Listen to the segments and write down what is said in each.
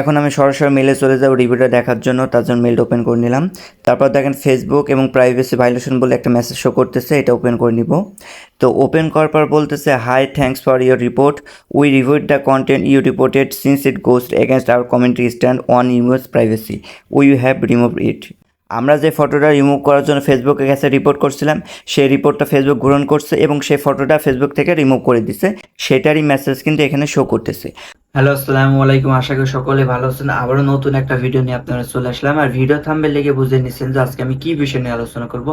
এখন আমি সরাসরি মেলে চলে যাব রিভিউটা দেখার জন্য, তার জন্য মেলটা ওপেন করে নিলাম। তারপর দেখেন ফেসবুক এবং প্রাইভেসি ভাইলেশন বলে একটা মেসেজ শো করতেছে, এটা ওপেন করে নিব। তো ওপেন করার পর বলতেছে hi thanks for your report we reviewed the content you reported since it goes against our commentary stand on US privacy we you have remove it আমরা যে ফটোটা রিমুভ করার জন্য ফেসবুকের কাছে রিপোর্ট করছিলাম, সেই রিপোর্টটা ফেসবুক গ্রহণ করছে এবং সেই ফটোটা ফেসবুক থেকে রিমুভ করে দিছে। সেটারই মেসেজ কিন্তু এখানে শো করতেছে। হ্যালো, আসসালামু আলাইকুম। আশা করি সকলে ভালো আছেন। আবারও নতুন একটা ভিডিও নিয়ে আপনারা চলে আসলাম। আর ভিডিও থামবে লেগে বুঝে নিচ্ছেন যে আজকে আমি কি বিষয় নিয়ে আলোচনা করব।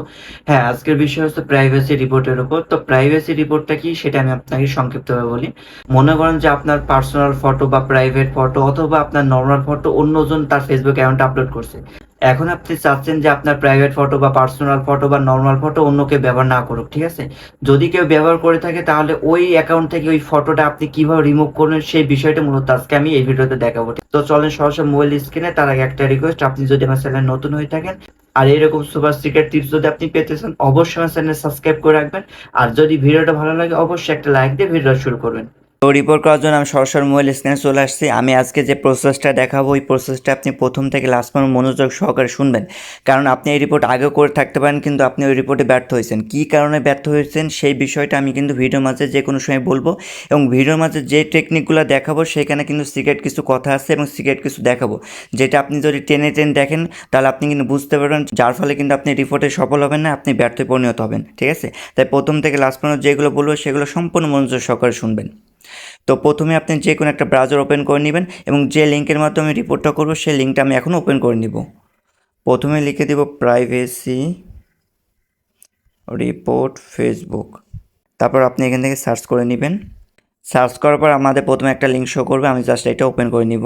হ্যাঁ আজকের বিষয় হচ্ছে প্রাইভেসি রিপোর্টের উপর। তো প্রাইভেসি রিপোর্টটা কি সেটা আমি আপনাকে সংক্ষিপ্তভাবে বলি। মনে করেন যে আপনার পার্সোনাল ফটো বা প্রাইভেট ফটো অথবা আপনার নর্মাল ফটো অন্যজন তার ফেসবুক অ্যাকাউন্ট আপলোড করছে। এখন আপনি চাচ্ছেন যে আপনার প্রাইভেট ফটো বা পার্সোনাল ফটো বা নর্মাল ফটো অন্য কেউ ব্যবহার না করুক, ঠিক আছে? যদি কেউ ব্যবহার করে থাকে, তাহলে ওই অ্যাকাউন্ট থেকে ওই ফটোটা আপনি কীভাবে রিমুভ করবেন সেই বিষয়টা মূলত আজকে আমি এই ভিডিওতে দেখাবো তো চলেন সরাসরি মোবাইল স্ক্রিনে তার আগে একটা রিকোয়েস্ট আপনি যদি আমার চ্যানেল নতুন হয়ে থাকেন, আর এরকম সুপার সিক্রেট টিপস যদি আপনি পেতে চান, অবশ্যই আমার চ্যানেল সাবস্ক্রাইব করে রাখবেন। আর যদি ভিডিওটা ভালো লাগে, অবশ্যই একটা লাইক দিয়ে ভিডিওটা শুরু করবেন। তো রিপোর্ট করার জন্য আমি সরাসরি মোবাইল স্ক্রিনে চলে আসছি। আমি আজকে যে প্রসেসটা দেখাবো ওই প্রসেসটা আপনি প্রথম থেকে লাস্ট পর্যন্ত মনোযোগ সহকারে শুনবেন। কারণ আপনি এই রিপোর্ট আগেও করে থাকতে পারেন, কিন্তু আপনি ওই রিপোর্টে ব্যর্থ হয়েছেন। কী কারণে ব্যর্থ হয়েছেন, সেই বিষয়টা আমি কিন্তু ভিডিওর মাঝে যে কোনো সময় বলব। এবং ভিডিওর মাঝে যে টেকনিকগুলো দেখাবো, সেখানে কিন্তু সিক্রেট কিছু কথা আছে এবং সিক্রেট কিছু দেখাবো। যেটা আপনি যদি টেনে টেনে দেখেন, তাহলে আপনি কিন্তু বুঝতে পারবেন, যার ফলে কিন্তু আপনি রিপোর্টে সফল হবেন না, আপনি ব্যর্থে পরিণত হবেন। ঠিক আছে? তাই প্রথম থেকে লাস্ট পর্যন্ত যেগুলো বলব, সেগুলো সম্পূর্ণ মনোযোগ সহকারে শুনবেন। তো প্রথমে আপনি যে কোনো একটা ব্রাউজার ওপেন করে নেবেন এবং যে লিঙ্কের মাধ্যমে রিপোর্টটা করব সেই লিঙ্কটা আমি এখন ওপেন করে নিব। প্রথমে লিখে দেব প্রাইভেসি রিপোর্ট ফেসবুক তারপর আপনি এখান থেকে সার্চ করে নেবেন। সার্চ করার পর আমাদের প্রথমে একটা লিঙ্ক শো করবে, আমি জাস্ট এটা ওপেন করে নিব।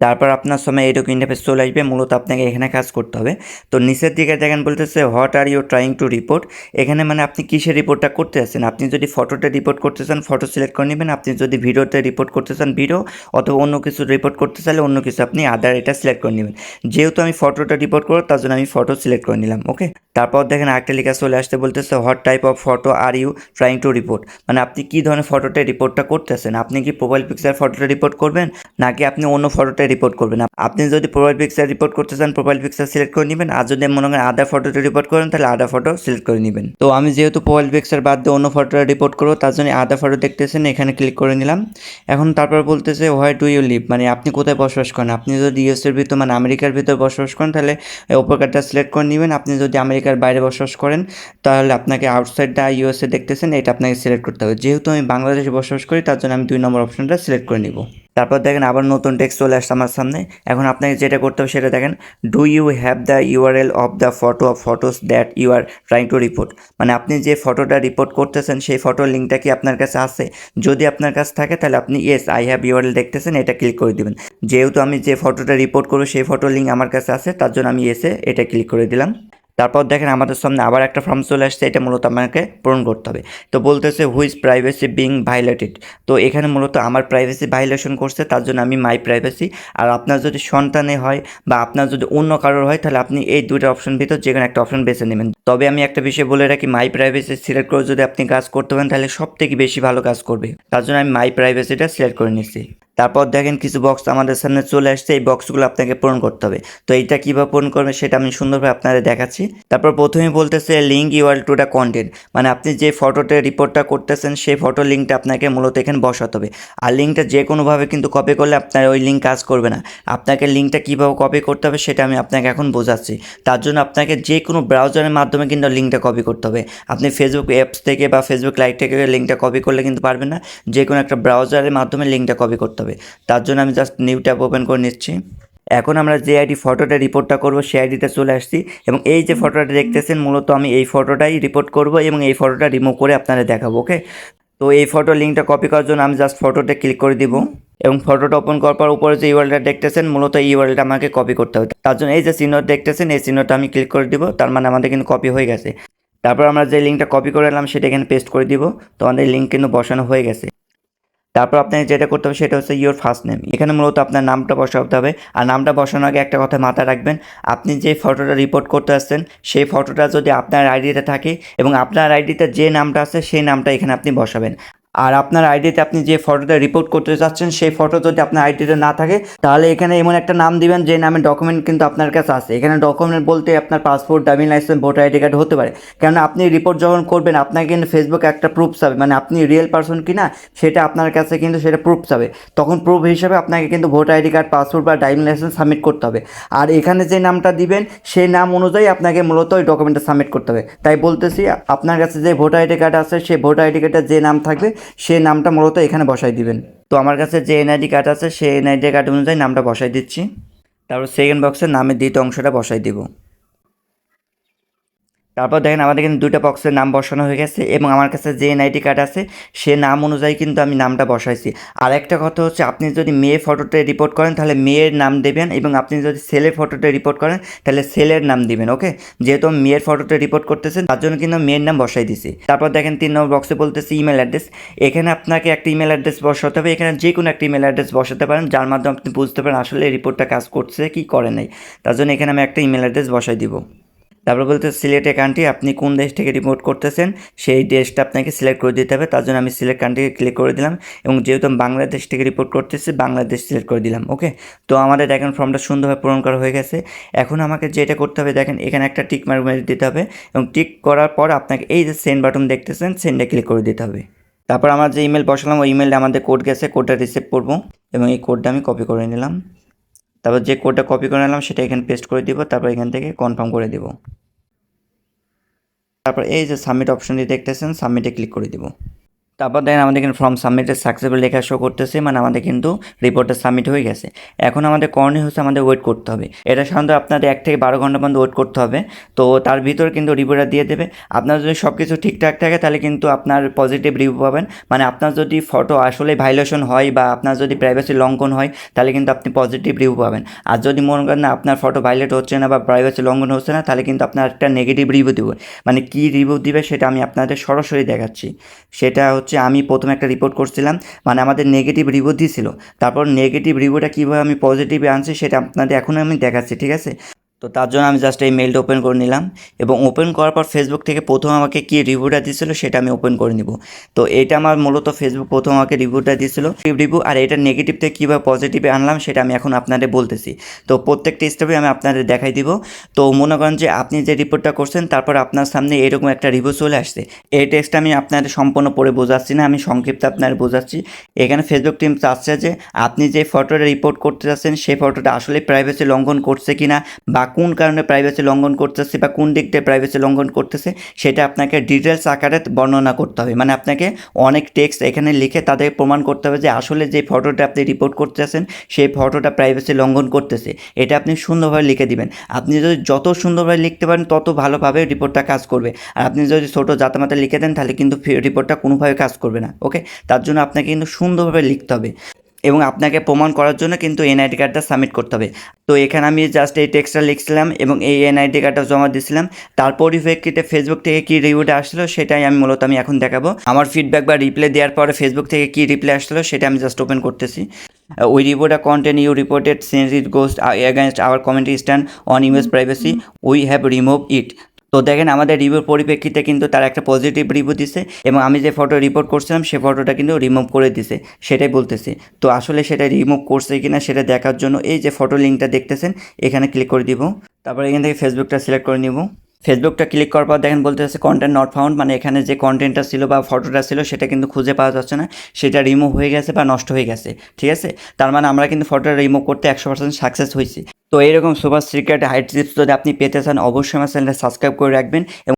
তারপর আপনার সময় এইটুকু ইন্টারফেস চলে আসবে, মূলত আপনাকে এখানে কাজ করতে হবে। তো নিচের দিকে দেখেন বলতেছে what are you trying to report এখানে মানে আপনি কিসের রিপোর্টটা করতে আছেন? আপনি যদি ফটোতে রিপোর্ট করতে চান ফটো সিলেক্ট করে নেবেন। আপনি যদি ভিডিওতে রিপোর্ট করতে চান ভিডিও অথবা অন্য কিছু রিপোর্ট করতে চাইলে অন্য কিছু আপনি আদার এটা সিলেক্ট করে নেবেন। যেহেতু আমি ফটোটা রিপোর্ট করব, তার জন্য আমি ফটো সিলেক্ট করে নিলাম ওকে তারপর দেখেন আরেকটা লেখা চলে আসতে বলতেছে what type of photo are you trying to report মানে আপনি কী ধরনের ফটোতে রিপোর্টটা করতেছেন আপনি কি প্রোফাইল পিকচার ফটোটা রিপোর্ট করবেন? নাকি আপনি অন্য ফটোটা রিপোর্ট করবেন। আপনি যদি প্রোফাইল পিকচার রিপোর্ট করতে চান প্রোফাইল পিকচার সিলেক্ট করে নেবেন। আর যদি মনে করেন আদার ফটোটা রিপোর্ট করেন, তাহলে আদার ফটো সিলেক্ট করে নেবেন। তো আমি যেহেতু প্রোফাইল পিকচার বাদ দিয়ে অন্য ফটোটা রিপোর্ট করব, তার জন্য আদার ফটো দেখতেছেন, এখানে ক্লিক করে নিলাম। এখন তারপর বলতেছে হোয়াই ডু ইউ লিভ মানে আপনি কোথায় বসবাস করেন? আপনি যদি ইউএসের ভিতর মানে আমেরিকার ভিতর বসবাস করেন, তাহলে ওপর কার্ডটা সিলেক্ট করে নেবেন। আপনি যদি আমেরিকার বাইরে বসবাস করেন, তাহলে আপনাকে আউটসাইড দা ইউএসএ দেখতেছেন, এটা আপনাকে সিলেক্ট করতে হবে। যেহেতু আমি বাংলাদেশে বসবাস করি, তার জন্য আমি দুই নম্বর অপশনটা সিলেক্ট করে নিব। তারপর দেখেন আবার নতুন টেক্সট চলে আসছে আমার সামনে। এখন আপনাকে যেটা করতে হবে সেটা দেখেন do you have the URL of the photo of photos that you are trying to report মানে আপনি যে ফটোটা রিপোর্ট করতেছেন, সেই ফটোর লিঙ্কটা কি আপনার কাছে আছে? যদি আপনার কাছে থাকে, তাহলে আপনি ইয়েস আই হ্যাভ ইউআরএল দেখতেছেন, এটা ক্লিক করে দিবেন। যেহেতু আমি যে ফটোটা রিপোর্ট করব, সেই ফটোর লিঙ্ক আমার কাছে আছে, তার জন্য আমি এসে এটা ক্লিক করে দিলাম। তারপর দেখেন আমাদের সামনে আবার একটা ফর্ম চলে আসছে, এটা মূলত আমাকে পূরণ করতে হবে। তো বলতেছে হুইজ প্রাইভেসি বিং ভাইলেটেড তো এখানে মূলত আমার প্রাইভেসি ভাইলেশন করছে, তার জন্য আমি মাই প্রাইভেসি আর আপনার যদি সন্তানে হয় বা আপনার যদি অন্য কারোর হয়, তাহলে আপনি এই দুটো অপশন ভিতর যে কোনো একটা অপশন বেছে নেবেন। তবে আমি একটা বিষয় বলে রাখি মাই প্রাইভেসি সিলেক্ট করে যদি আপনি কাজ করতে পারেন, তাহলে সব থেকে বেশি ভালো কাজ করবে। তার জন্য আমি মাই প্রাইভেসিটা সিলেক্ট করে নিচ্ছি তারপর দেখেন কিছু বক্স আমাদের সামনে চলে আসছে, এই বক্সগুলো আপনাকে পূরণ করতে হবে। তো এইটা কীভাবে পূরণ করবে সেটা আমি সুন্দরভাবে আপনাদের দেখাচ্ছি। তারপর প্রথমে বলতেছে link URL to the content মানে আপনি যে ফটোতে রিপোর্টটা করতেছেন, সেই ফটো লিঙ্কটা আপনাকে মূলত এখানে বসাতে হবে। আর লিঙ্কটা যে কোনোভাবে কিন্তু কপি করলে আপনার ওই লিঙ্ক কাজ করবে না। আপনাকে লিঙ্কটা কীভাবে কপি করতে হবে সেটা আমি আপনাকে এখন বোঝাচ্ছি। তার জন্য আপনাকে যে কোনো ব্রাউজারের মাধ্যমে কিন্তু লিঙ্কটা কপি করতে হবে। আপনি ফেসবুক অ্যাপস থেকে বা ফেসবুক লাইভ থেকে লিঙ্কটা কপি করলে কিন্তু পারবেন না। যে কোনো একটা ব্রাউজারের মাধ্যমে লিঙ্কটা কপি করতে হবে। তার জন্য আমি জাস্ট নিউ ট্যাব ওপেন করে নিচ্ছি। এখন আমরা যে আইডি ফটোটা রিপোর্টটা করব, সেই আইডিতে চলে আসছি এবং এই যে ফটোটা দেখতেছেন, মূলত আমি এই ফটোটাই রিপোর্ট করব এবং এই ফটোটা রিমুভ করে আপনাদের দেখাবো ওকে তো এই ফটো লিঙ্কটা কপি করার জন্য আমি জাস্ট ফটোতে ক্লিক করে দিব এবং ফটোটা ওপেন করার পর উপরে যে ইউআরএলটা দেখতেছেন, মূলত এই ইউআরএলটা আমাকে কপি করতে হবে। তার জন্য এই যে চিহ্ন দেখতেছেন, এই চিহ্নটা আমি ক্লিক করে দিব, তার মানে আমাদের কিন্তু কপি হয়ে গেছে। তারপর আমরা যে লিঙ্কটা কপি করে এলাম, সেটা এখানে পেস্ট করে দিব। তো আমাদের লিঙ্ক কিন্তু বসানো হয়ে গেছে। তারপর আপনাকে যেটা করতে হবে সেটা হচ্ছে ইওর ফার্স্ট নেম এখানে মূলত আপনার নামটা বসাতে হবে। আর নামটা বসানোর আগে একটা কথা মাথায় রাখবেন, আপনি যে ফটোটা রিপোর্ট করতে আসছেন, সেই ফটোটা যদি আপনার আইডিতে থাকে এবং আপনার আইডিতে যে নামটা আছে, সেই নামটা এখানে আপনি বসাবেন। আর আপনার আইডিতে আপনি যে ফটোটা রিপোর্ট করতে চাচ্ছেন, সেই ফটো যদি আপনার আইডিতে না থাকে, তাহলে এখানে এমন একটা নাম দিবেন, যে নামে ডকুমেন্ট কিন্তু আপনার কাছে আছে। এখানে ডকুমেন্ট বলতে আপনার passport driving licence voter ID card হতে পারে। কেননা আপনি রিপোর্ট যখন করবেন, আপনাকে কিন্তু ফেসবুকে একটা প্রুফ চাবে। মানে আপনি রিয়েল পার্সন কি না সেটা আপনার কাছে কিন্তু সেটা প্রুফ চাবে। তখন প্রুফ হিসাবে আপনাকে কিন্তু ভোটার আইডি কার্ড পাসপোর্ট বা ড্রাইভিং লাইসেন্স সাবমিট করতে হবে। আর এখানে যে নামটা দিবেন, সেই নাম অনুযায়ী আপনাকে মূলত ওই ডকুমেন্টটা সাবমিট করতে হবে। তাই বলতেছি, আপনার কাছে যে ভোটার আইডি কার্ড আছে, সেই ভোটার আইডি কার্ডের যে নাম থাকবে সেই নামটা মূলত এখানে বসাই দিবেন। তো আমার কাছে যে এনআইডি কার্ড আছে, সেই এনআইডি কার্ড অনুযায়ী নামটা বসাই দিচ্ছি। তারপর সেকেন্ড বক্সের নামের দ্বিতীয় অংশটা বসাই দিব। তারপর দেখেন আমাদের কিন্তু দুটো বক্সের নাম বসানো হয়ে গেছে এবং আমার কাছে যে এনআইডি কার্ড আছে, সে নাম অনুযায়ী কিন্তু আমি নামটা বসাইছি। আর একটা কথা হচ্ছে, আপনি যদি মেয়ে ফটোতে রিপোর্ট করেন, তাহলে মেয়ের নাম দেবেন এবং আপনি যদি ছেলের ফটোতে রিপোর্ট করেন, তাহলে ছেলের নাম দিবেন ওকে যেহেতু মেয়ের ফটোতে রিপোর্ট করতেছেন, তার জন্য কিন্তু মেয়ের নাম বসাই দিছি। তারপর দেখেন তিন নম্বর বক্সে বলতেছি ইমেল অ্যাড্রেস এখানে আপনাকে একটা ইমেল অ্যাড্রেস বসাতে হবে। এখানে যে কোনো একটা ইমেল অ্যাড্রেস বসাতে পারেন, যার মাধ্যমে আপনি বুঝতে পারেন আসলে রিপোর্টটা কাজ করছে কি করে নাই। তার জন্য এখানে আমি একটা ইমেল অ্যাড্রেস বসাই দিব। তারপর বলতে সিলেক্ট কান্ট্রি, আপনি কোন দেশ থেকে রিপোর্ট করতেছেন, সেই দেশটা আপনাকে সিলেক্ট করে দিতে হবে, তার জন্য আমি সিলেক্ট কান্ট্রিকে ক্লিক করে দিলাম এবং যেহেতু আমি বাংলাদেশ থেকে রিপোর্ট করতেছি, বাংলাদেশ সিলেক্ট করে দিলাম ওকে তো আমাদের দেখেন ফর্মটা সুন্দরভাবে পূরণ করা হয়ে গেছে। এখন আমাকে যেটা করতে হবে, দেখেন এখানে একটা টিক মার্ক মেরে দিতে হবে এবং টিক করার পর আপনাকে এই যে সেন্ড বাটন দেখতেছেন সেন্ডে ক্লিক করে দিতে হবে। তারপর আমার যে ইমেল বসালাম, ওই ইমেলটা আমাদের কোড গেছে কোডটা রিসিভ করব এবং এই কোডটা আমি কপি করে নিলাম। তারপর যে কোডটা কপি করে নিলাম, সেটা এখানে পেস্ট করে দিব, তারপর এখান থেকে কনফার্ম করে দিব। তারপর এই যে সাবমিট অপশনটি দেখতেছেন সাবমিটে ক্লিক করে দিব। তারপর দেখেন আমাদের কিন্তু ফর্ম সাবমিটের সাকসেসফুল লেখা শো করতেছে মানে আমাদের কিন্তু রিপোর্টটা সাবমিট হয়ে গেছে। এখন আমাদের করণীয় হচ্ছে আমাদের ওয়েট করতে হবে। এটা সাধারণত আপনাদের এক থেকে বারো ঘণ্টা পর্যন্ত ওয়েট করতে হবে। তো তার ভিতরে কিন্তু রিপোর্টটা দিয়ে দেবে। আপনার যদি সব কিছু ঠিকঠাক থাকে, তাহলে কিন্তু আপনার পজিটিভ রিভিউ পাবেন। মানে আপনার যদি ফটো আসলে ভাইলেশন হয় বা আপনার যদি প্রাইভেসি লঙ্ঘন হয়, তাহলে কিন্তু আপনি পজিটিভ রিভিউ পাবেন। আর যদি মনে করেন না আপনার ফটো ভাইলেট হচ্ছে না বা প্রাইভেসি লঙ্ঘন হচ্ছে না, তাহলে কিন্তু আপনার একটা নেগেটিভ রিভিউ দেবে। মানে কী রিভিউ দিবে, সেটা আমি আপনাদের সরাসরি দেখাচ্ছি। সেটা হচ্ছে আমি প্রথমে একটা রিপোর্ট করছিলাম মানে আমাদের নেগেটিভ রিভিউ দিয়েছিল তারপর নেগেটিভ রিভিউটা কীভাবে আমি পজিটিভে আনছি সেটা আপনাদের এখন আমি দেখাচ্ছি, ঠিক আছে? তো তার জন্য আমি জাস্ট এই মেলটা ওপেন করে নিলাম এবং ওপেন করার পর ফেসবুক থেকে প্রথম আমাকে কী রিভিউটা দিয়েছিল সেটা আমি ওপেন করে নিব। তো এটা আমার মূলত ফেসবুক প্রথম আমাকে রিভিউটা দিয়েছিলো। রিভিউ আর এটা নেগেটিভ থেকে কীভাবে পজিটিভে আনলাম সেটা আমি এখন আপনাদের বলতেছি। তো প্রত্যেকটা স্টেপে আমি আপনাদের দেখাই দিব। তো মনে করেন যে আপনি যে রিপোর্টটা করছেন তারপর আপনার সামনে এরকম একটা রিভিউ চলে আসছে। এই টেক্সটটা আমি আপনাদের সম্পূর্ণ পড়ে বোঝাচ্ছি না, আমি সংক্ষিপ্ত আপনাদের বোঝাচ্ছি। এখানে ফেসবুক টিম চাচ্ছে যে আপনি যে ফটোটা রিপোর্ট করতে যাচ্ছেন, সেই ফটোটা আসলে প্রাইভেসি লঙ্ঘন করছে কিনা বা কোন কারণে প্রাইভেসি লঙ্ঘন করতেছে বা কোন দিক দিয়ে প্রাইভেসি লঙ্ঘন করতেছে, সেটা আপনাকে ডিটেলস আকারে বর্ণনা করতে হবে। মানে আপনাকে অনেক টেক্সট এখানে লিখে তাদের প্রমাণ করতে হবে যে আসলে যে ফটোটা আপনি রিপোর্ট করতেছেন সেই ফটোটা প্রাইভেসি লঙ্ঘন করতেছে। এটা আপনি সুন্দরভাবে লিখে দিবেন। আপনি যদি যত সুন্দরভাবে লিখতে পারেন, তত ভালোভাবে রিপোর্টটা কাজ করবে। আর আপনি যদি ছোটো জাতামাতা লিখে দেন, তাহলে কিন্তু রিপোর্টটা কোনোভাবে কাজ করবে না। ওকে তার জন্য আপনাকে কিন্তু সুন্দরভাবে লিখতে হবে। এবং আপনাকে প্রমাণ করার জন্য কিন্তু এনআইডি কার্ডটা সাবমিট করতে হবে। তো এখানে আমি জাস্ট এই টেক্সটটা লিখছিলাম এবং এই এনআইডি কার্ডটা জমা দিয়েছিলাম। তার পরিপ্রেক্ষিতে ফেসবুক থেকে কী রিভিউটা আসলো সেটাই আমি মূলত আমি এখন দেখাবো। আমার ফিডব্যাক বা রিপ্লাই দেওয়ার পরে ফেসবুক থেকে কী রিপ্লাই আসলো সেটা আমি জাস্ট ওপেন করতেছি। ওই রিপোর্টটা content you reported since it goes against our community stand on image privacy we have remove it তো দেখেন আমাদের রিভিউর পরিপ্রেক্ষিতে কিন্তু তার একটা পজিটিভ রিভিউ দিছে এবং আমি যে ফটো রিপোর্ট করছিলাম, সে ফটোটা কিন্তু রিমুভ করে দিছে, সেটাই বলতেছে। তো আসলে সেটা রিমুভ করছে কিনা সেটা দেখার জন্য এই যে ফটো লিঙ্কটা দেখতেছেন, এখানে ক্লিক করে দিব। তারপর এখান থেকে ফেসবুকটা সিলেক্ট করে নিব। ফেসবুকটা ক্লিক করার পর দেখেন বলতেছে কন্টেন্ট নট ফাউন্ড মানে এখানে যে কন্টেন্টটা ছিল বা ফটোটা ছিল সেটা কিন্তু খুঁজে পাওয়া যাচ্ছে না, সেটা রিমুভ হয়ে গেছে বা নষ্ট হয়ে গেছে, ঠিক আছে? তার মানে আমরা কিন্তু ফটোটা রিমুভ করতে একশো পার্সেন্ট সাকসেস হয়েছি। তো এইরকম সুপার সিক্রেট হাইট টিপস যদি আপনি পেতে চান, অবশ্যই আমার চ্যানেলটা সাবস্ক্রাইব করে রাখবেন